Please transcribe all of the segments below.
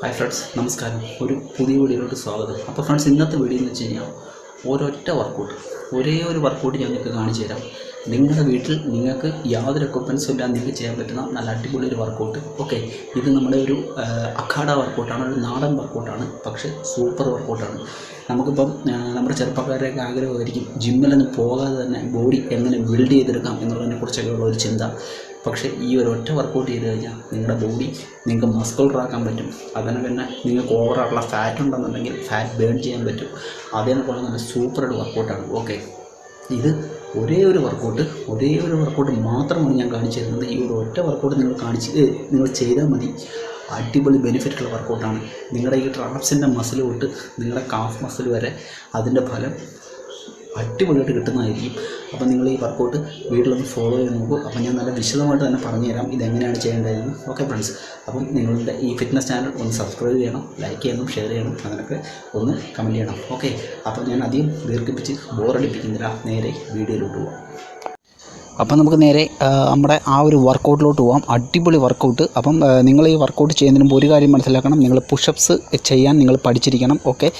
Hi friends നമസ്കാരം. ഒരു പുതിയ വീഡിയോയിലോട്ട് സ്വാഗതം. അപ്പോൾ ഫ്രണ്ട്സ് ഇന്നത്തെ വീഡിയോ എന്ന് വെച്ച് കഴിഞ്ഞാൽ ഒരൊറ്റ വർക്കൗട്ട് ഒരേ ഒരു വർക്കൗട്ട് ഞാൻ നിങ്ങൾക്ക് കാണിച്ചു തരാം. നിങ്ങളുടെ വീട്ടിൽ നിങ്ങൾക്ക് യാതൊരു എക്യുപ്മെൻസും ഇല്ലാതെ നിങ്ങൾക്ക് ചെയ്യാൻ പറ്റുന്ന നല്ല അടിപൊളി ഒരു വർക്കൗട്ട് ഓക്കെ ഇത് നമ്മുടെ ഒരു അഖാഡ വർക്കൗട്ടാണ് ഒരു നാടൻ വർക്കൗട്ടാണ് പക്ഷേ സൂപ്പർ വർക്കൗട്ടാണ് നമുക്കിപ്പം നമ്മുടെ ചെറുപ്പക്കാരുടെയൊക്കെ ആഗ്രഹമായിരിക്കും ജിമ്മിലൊന്നും പോകാതെ തന്നെ ബോഡി എങ്ങനെ ബിൽഡ് ചെയ്തെടുക്കാം എന്നുള്ളതിനെ ഉള്ള ഒരു ചിന്ത. പക്ഷേ ഈ ഒരു ഒറ്റ വർക്കൗട്ട് ചെയ്ത് കഴിഞ്ഞാൽ നിങ്ങളുടെ ബോഡി നിങ്ങൾക്ക് മസ്കുലറാക്കാൻ പറ്റും. അതിന് പിന്നെ നിങ്ങൾക്ക് ഓവറായിട്ടുള്ള ഫാറ്റ് ഉണ്ടെന്നുണ്ടെങ്കിൽ ഫാറ്റ് ബേൺ ചെയ്യാൻ പറ്റും. അതേപോലെ നല്ല ഒരു വർക്കൗട്ടാണ് ഓക്കെ ഇത് ഒരേ ഒരു വർക്കൗട്ട് ഒരേ ഒരു വർക്കൗട്ട് മാത്രമാണ് ഞാൻ കാണിച്ചു തരുന്നത്. ഈ ഒരു ഒറ്റ വർക്കൗട്ട് നിങ്ങൾ കാണിച്ച് നിങ്ങൾ ചെയ്താൽ മതി. അടിപൊളി ബെനിഫിറ്റ് ഉള്ള വർക്കൗട്ടാണ് നിങ്ങളുടെ ഈ ട്രാപ്സിന്റെ മസിൽ തൊട്ട് നിങ്ങളുടെ കാഫ് മസിൽ വരെ അതിന്റെ ഫലം അടിപൊളിയായിട്ട് കിട്ടുന്നതായിരിക്കും. അപ്പം നിങ്ങൾ ഈ വർക്കൗട്ട് വീട്ടിലൊന്ന് ഫോളോ ചെയ്ത് നോക്കൂ. അപ്പം ഞാൻ നല്ല വിശദമായിട്ട് തന്നെ പറഞ്ഞുതരാം ഇതെങ്ങനെയാണ് ചെയ്യേണ്ടതെന്ന്. ഓക്കെ ഫ്രണ്ട്സ് അപ്പം നിങ്ങളുടെ ഈ ഫിറ്റ്നസ് ചാനൽ ഒന്ന് സബ്സ്ക്രൈബ് ചെയ്യണം ലൈക്ക് ചെയ്യണം ഷെയർ ചെയ്യണം അതിനൊക്കെ ഒന്ന് കമന്റ് ചെയ്യണം. ഓക്കെ അപ്പോൾ ഞാൻ അധികം ദീർഘിപ്പിച്ച് ബോറടിപ്പിക്കുന്നില്ല നേരെ വീഡിയോയിലോട്ട് പോകാം അപ്പം നമുക്ക് നേരെ നമ്മുടെ ആ ഒരു വർക്കൗട്ടിലോട്ട് പോകാം അടിപൊളി വർക്കൗട്ട്. അപ്പം നിങ്ങൾ ഈ വർക്കൗട്ട് ചെയ്യുന്നതിന് മുമ്പ് ഒരു കാര്യം മനസ്സിലാക്കണം. നിങ്ങൾ പുഷപ്സ് ചെയ്യാൻ നിങ്ങൾ പഠിച്ചിരിക്കണം. ഓക്കെ?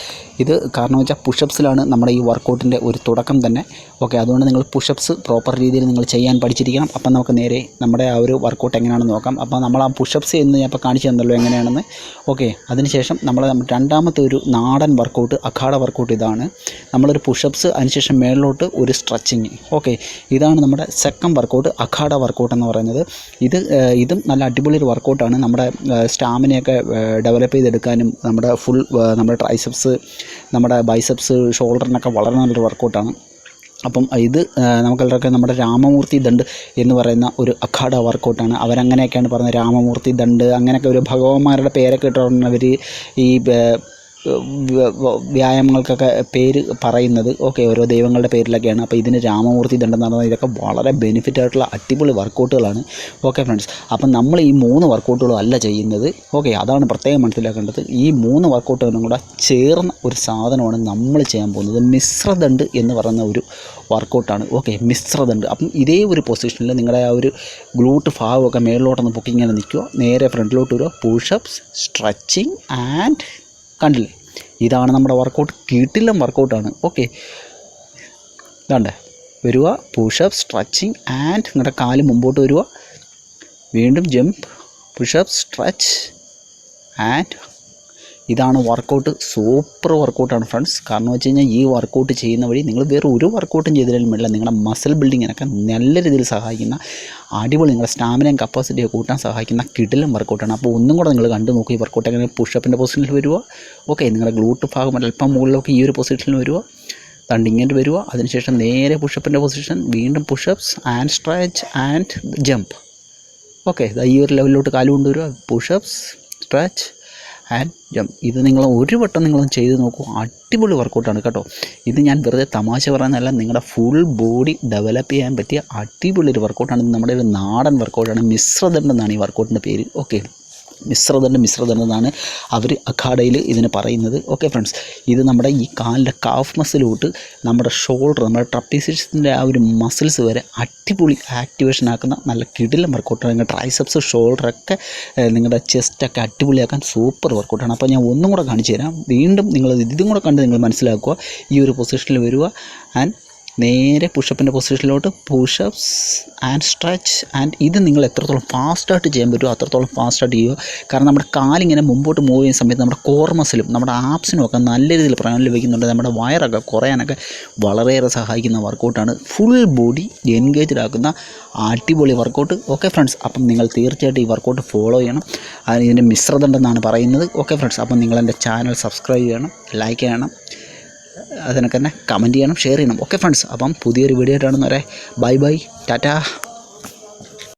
ഇത് കാരണം വെച്ചാൽ പുഷപ്സിലാണ് നമ്മുടെ ഈ വർക്കൗട്ടിന്റെ ഒരു തുടക്കം തന്നെ. ഓക്കെ? അതുകൊണ്ട് നിങ്ങൾ പുഷപ്സ് പ്രോപ്പർ രീതിയിൽ നിങ്ങൾ ചെയ്യാൻ പഠിച്ചിരിക്കണം. അപ്പം നമുക്ക് നേരെ നമ്മുടെ ആ ഒരു വർക്കൗട്ട് എങ്ങനെയാണെന്ന് നോക്കാം. അപ്പോൾ നമ്മൾ ആ പുഷപ്സ് എന്ന് ഞാൻ ഇപ്പോൾ കാണിച്ചു തന്നല്ലോ എങ്ങനെയാണെന്ന്. ഓക്കെ? അതിനുശേഷം നമ്മൾ രണ്ടാമത്തെ ഒരു നാടൻ വർക്കൗട്ട് അഖാഡ വർക്കൗട്ട് ഇതാണ്. നമ്മളൊരു പുഷപ്സ് അതിനുശേഷം മേളിലോട്ട് ഒരു സ്ട്രെച്ചിങ്. ഓക്കെ? ഇതാണ് നമ്മുടെ സെക്കൻഡ് വർക്കൗട്ട് അഖാഡ വർക്കൗട്ട് എന്ന് പറയുന്നത്. ഇത് ഇതും നല്ല അടിപൊളി ഒരു വർക്കൗട്ടാണ് നമ്മുടെ സ്റ്റാമിനയൊക്കെ ഡെവലപ്പ് ചെയ്തെടുക്കാനും നമ്മുടെ ഫുൾ നമ്മുടെ ട്രൈസെപ്സ് നമ്മുടെ ബൈസെപ്സ് ഷോൾഡറിനൊക്കെ വളരെ നല്ലൊരു വർക്കൗട്ടാണ് അപ്പം ഇത് നമുക്കെല്ലാവർക്കും നമ്മുടെ രാമമൂർത്തി ദണ്ട് എന്ന് പറയുന്ന ഒരു അഖാഡ വർക്കൗട്ടാണ് അവരങ്ങനെയൊക്കെയാണ് പറയുന്നത് രാമമൂർത്തി ദണ്ട് അങ്ങനെയൊക്കെ ഒരു ഭഗവാന്മാരുടെ പേരൊക്കെ ഇട്ടുകൊണ്ടാണ് അവർ ഈ വ്യായാമങ്ങൾക്കൊക്കെ പേര് പറയുന്നത് ഓക്കെ ഓരോ ദൈവങ്ങളുടെ പേരിലൊക്കെയാണ്. അപ്പോൾ ഇതിന് രാമമൂർത്തി ദണ്ഡം നടന്ന ഇതൊക്കെ വളരെ ബെനിഫിറ്റ് ആയിട്ടുള്ള അടിപൊളി വർക്കൗട്ടുകളാണ്. Okay friends. അപ്പം നമ്മൾ ഈ മൂന്ന് വർക്കൗട്ടുകളും അല്ല ചെയ്യുന്നത്. ഓക്കെ അതാണ് പ്രത്യേകം മനസ്സിലാക്കേണ്ടത്. ഈ മൂന്ന് വർക്കൗട്ടുകളും കൂടെ ചേർന്ന ഒരു സാധനമാണ് നമ്മൾ ചെയ്യാൻ പോകുന്നത്. മിശ്രദണ്ട് എന്ന് പറയുന്ന ഒരു വർക്കൗട്ടാണ്. ഓക്കെ മിശ്രദണ്ട് അപ്പം ഇതേ ഒരു പൊസിഷനിൽ നിങ്ങളുടെ ആ ഒരു ഗ്ലൂട്ട് ഭാഗമൊക്കെ മേളിലോട്ടൊന്ന് പൊക്കി ഇങ്ങനെ നിൽക്കുക. നേരെ ഫ്രണ്ടിലോട്ട് വരിക. പുഷപ്സ് സ്ട്രെച്ചിങ് ആൻഡ് കണ്ടില്ലേ? ഇതാണ് നമ്മുടെ വർക്കൗട്ട് കീട്ടില്ലം വർക്കൗട്ടാണ് ഓക്കെ ഇതാണ്ടേ. വരിക പുഷപ്പ് സ്ട്രെച്ചിങ് ആൻഡ് നിങ്ങളുടെ കാൽ മുമ്പോട്ട് വരിക. വീണ്ടും ജമ്പ് പുഷപ്പ് സ്ട്രെച്ച് ആൻഡ് ഇതാണ് വർക്കൗട്ട് സൂപ്പർ വർക്കൗട്ടാണ് ഫ്രണ്ട്സ് കാരണം വെച്ച് കഴിഞ്ഞാൽ ഈ വർക്കൗട്ട് ചെയ്യുന്ന വഴി നിങ്ങൾ വേറെ ഒരു വർക്കൗട്ടും ചെയ്തില്ലെങ്കിലും വേണ്ടില്ല നിങ്ങളുടെ മസിൽ ബിൽഡിങ്ങിനൊക്കെ നല്ല രീതിയിൽ സഹായിക്കുന്ന അടിപൊളി നിങ്ങളുടെ സ്റ്റാമിനയും കപ്പാസിറ്റിയൊക്കെ കൂട്ടാൻ സഹായിക്കുന്ന കിടിലും വർക്കൗട്ടാണ് അപ്പോൾ ഒന്നും കൂടെ നിങ്ങൾ കണ്ടു നോക്കുക ഈ വർക്കൗട്ട് എങ്ങനെ പുഷപ്പിന്റെ പൊസിഷനിൽ വരിക ഓക്കെ നിങ്ങളുടെ ഗ്ലൂട്ട് ഭാഗം അല്പം മുകളിലൊക്കെ ഈ ഒരു പൊസിഷനിൽ വരിക തണ്ട് ഇങ്ങോട്ട് വരിക അതിനുശേഷം നേരെ പുഷപ്പിന്റെ പൊസിഷൻ വീണ്ടും pushups and stretch and jump okay ഈ ഒരു ലെവലിലോട്ട് കാൽ കൊണ്ടുവരിക പുഷപ്സ് സ്ട്രെച്ച് ആൻഡ് ഇത് നിങ്ങൾ ഒരു വട്ടം നിങ്ങളൊന്ന് ചെയ്ത് നോക്കൂ. അടിപൊളി വർക്കൗട്ടാണ് കേട്ടോ. ഇത് ഞാൻ വെറുതെ തമാശ പറയുന്നതല്ല നിങ്ങളുടെ ഫുൾ ബോഡി ഡെവലപ്പ് ചെയ്യാൻ പറ്റിയ അടിപൊളി ഒരു വർക്കൗട്ടാണ് നമ്മുടെ ഒരു നാടൻ വർക്കൗട്ടാണ് മിശ്രദണ്ഡ് എന്നാണ് ഈ വർക്കൗട്ടിന്റെ പേര്. ഓക്കെ മിശ്രദണ്ഡ് മിശ്രദണ്ഡ് എന്നാണ് അവർ അഖാഡയിൽ ഇതിന് പറയുന്നത്. ഓക്കെ ഫ്രണ്ട്സ് ഇത് നമ്മുടെ ഈ കാലിന്റെ കാഫ് മസിലോട്ട് നമ്മുടെ ഷോൾഡർ നമ്മുടെ ട്രപ്പീസിയസിന്റെ ആ ഒരു മസിൽസ് വരെ അടിപൊളി ആക്ടിവേഷൻ ആക്കുന്ന നല്ല കിടിലം വർക്കൗട്ടാണ് നിങ്ങളുടെ ട്രൈസെപ്സ് ഷോൾഡറൊക്കെ നിങ്ങളുടെ ചെസ്റ്റൊക്കെ അടിപൊളിയാക്കാൻ സൂപ്പർ വർക്കൗട്ടാണ് അപ്പോൾ ഞാൻ ഒന്നും കൂടെ കാണിച്ചു തരാം. വീണ്ടും നിങ്ങൾ ഇതും കൂടെ കണ്ട് നിങ്ങൾ മനസ്സിലാക്കുക. ഈ ഒരു പൊസിഷനിൽ വരിക ആൻഡ് നേരെ പുഷപ്പിന്റെ പൊസിഷനിലോട്ട് പുഷപ്സ് ആൻഡ് സ്ട്രെച്ച്. ആൻഡ് ഇത് നിങ്ങൾ എത്രത്തോളം ഫാസ്റ്റായിട്ട് ചെയ്യാൻ പറ്റുമോ അത്രത്തോളം ഫാസ്റ്റായിട്ട് ചെയ്യുക. കാരണം നമ്മുടെ കാലിങ്ങനെ മുമ്പോട്ട് മൂവ് ചെയ്യുന്ന സമയത്ത് നമ്മുടെ കോർ മസിലും നമ്മുടെ ആപ്സിനും ഒക്കെ നല്ല രീതിയിൽ പ്രയോജനം ലഭിക്കുന്നുണ്ട്. നമ്മുടെ വയറൊക്കെ കുറയാനൊക്കെ വളരെയേറെ സഹായിക്കുന്ന വർക്കൗട്ടാണ് ഫുൾ ബോഡി എൻഗേജ്ഡ് ആക്കുന്ന അടിപൊളി വർക്കൗട്ട് ഓക്കെ ഫ്രണ്ട്സ് അപ്പം നിങ്ങൾ തീർച്ചയായിട്ടും ഈ വർക്കൗട്ട് ഫോളോ ചെയ്യണം. അതിന് ഇതിന്റെ മിശ്രിതമുണ്ടെന്നാണ് പറയുന്നത്. ഓക്കെ ഫ്രണ്ട്സ് അപ്പം നിങ്ങൾ എന്റെ ചാനൽ സബ്സ്ക്രൈബ് ചെയ്യണം ലൈക്ക് ചെയ്യണം. അതിനൊക്കെ തന്നെ കമന്റ് ചെയ്യണം ഷെയർ ചെയ്യണം. ഓക്കെ ഫ്രണ്ട്സ് അപ്പം പുതിയൊരു വീഡിയോ ആയിട്ടാണ് വരെ ബൈ ബൈ ടാറ്റാ.